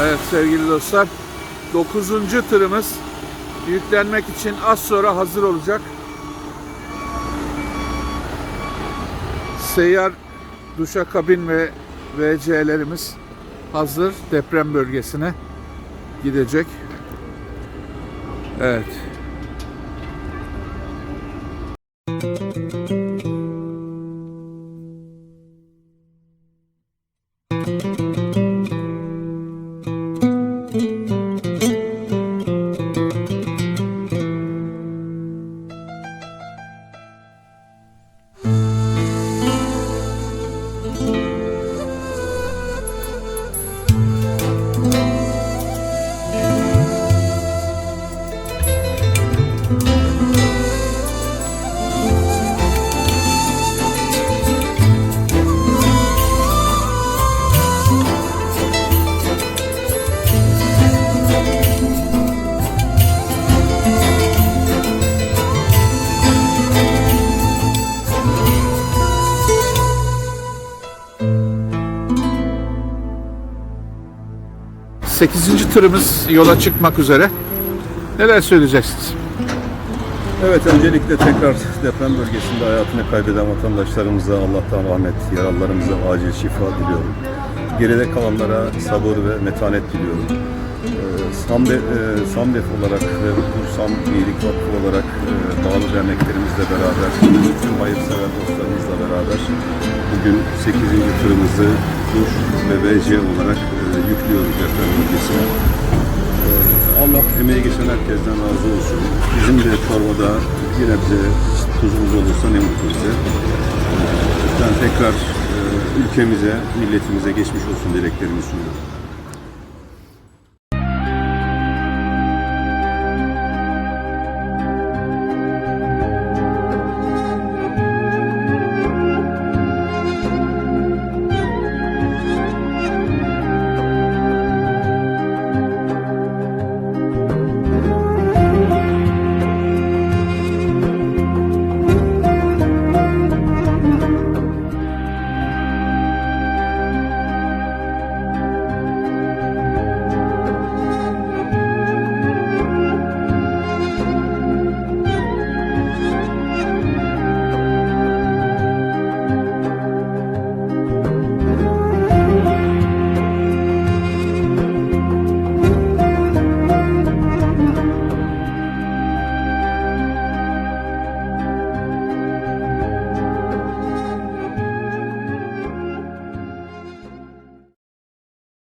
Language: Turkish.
Evet sevgili dostlar 9. tırımız yüklenmek için az sonra hazır olacak. Seyyar duşakabin ve VC'lerimiz hazır deprem bölgesine gidecek. Evet. Sekizinci tırımız yola çıkmak üzere. Neler söyleyeceksiniz? Evet öncelikle tekrar deprem bölgesinde hayatını kaybeden vatandaşlarımıza Allah'tan rahmet, yaralılarımıza acil şifa diliyorum. Geride kalanlara sabır ve metanet diliyorum. Ee, Samde, e, Samdef olarak ve Bursam İyilik Vakfı olarak derneklerimizle beraber, tüm hayırsever dostlarımızla beraber bugün 8. tırımızı Duş ve VC olarak e, yüklüyoruz deprem bölgesine. Allah emeği geçen herkesten razı olsun. Bizim de çorbada bir nebze tuzumuz olursa ne mutlu bize. Ben tekrar e, ülkemize, milletimize geçmiş olsun dileklerimi sunuyorum.